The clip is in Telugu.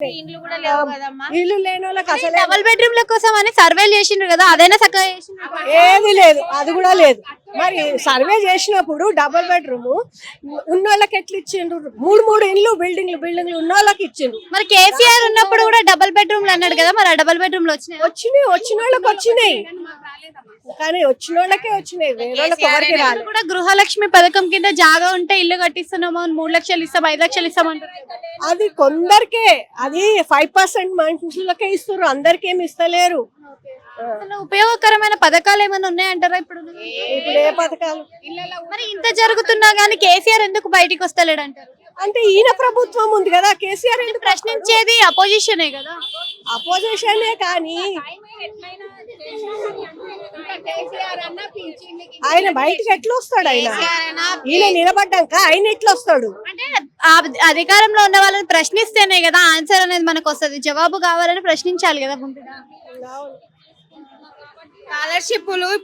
ఇండ్లు కూడా లేవు కదమ్మా. ఇల్లు లేని వాళ్ళకి అసలే డబుల్ బెడ్రూమ్ల కోసం అని సర్వేలు చేసిండ్రు కదా అదైనా చక్కగా చేసిండ్రు. ఏది లేదు అది కూడా లేదు. మరి సర్వే చేసినప్పుడు డబుల్ బెడ్రూమ్ ఉన్న వాళ్ళకి ఎట్లా ఇచ్చిండ్రు మూడు మూడు ఇండ్లు బిల్డింగ్లు బిల్డింగ్లు ఉన్న వాళ్ళకి ఇచ్చిండ్రు. మరి కేసీఆర్ ఉన్నప్పుడు కూడా డబుల్ బెడ్రూమ్లు అన్నాడు కదా మరి ఆ డబుల్ బెడ్రూమ్లు వచ్చినాయి? వచ్చినాయి వచ్చిన వాళ్ళకి వచ్చినాయి కానీ వచ్చిన వాళ్ళకే వచ్చినాయి వేరే కూడా గృహలక్ష్మి పథకం కింద జాగా ఉంటే ఇల్లు కట్టిస్తున్నాము? అని మూడు లక్షలు ఇస్తాం ఐదు లక్షలు ఇస్తాం అంటారు అది కొందరికే అది ఫైవ్ పర్సెంట్ మనుషులకే ఇస్తారు అందరికి ఏమి ఇస్తలేరు. అసలు ఉపయోగకరమైన పథకాలు ఏమైనా ఉన్నాయంటారా ఇప్పుడు? ఇప్పుడు ఏ పథకాలు. మరి ఇంత జరుగుతున్నా గానీ కేసీఆర్ ఎందుకు బయటికి వస్తలేడు అంటారు అంటే ఈయన ప్రభుత్వం ఉంది కదా కేసీఆర్ ఎందుకు ప్రశ్నించేది అపోజిషనే కదా. అపోజిషనే కానీ ఆయన బయటకు ఎట్లా వస్తాడు ఆయన? ఈయన నిలబడ్డాక ఆయన ఎట్లా వస్తాడు? అంటే ఆ అధికారంలో ఉన్న వాళ్ళని ప్రశ్నిస్తేనే కదా ఆన్సర్ అనేది మనకు వస్తది. జవాబు కావాలని ప్రశ్నించాలి కదా ముందుగా. స్కాలర్షిప్లు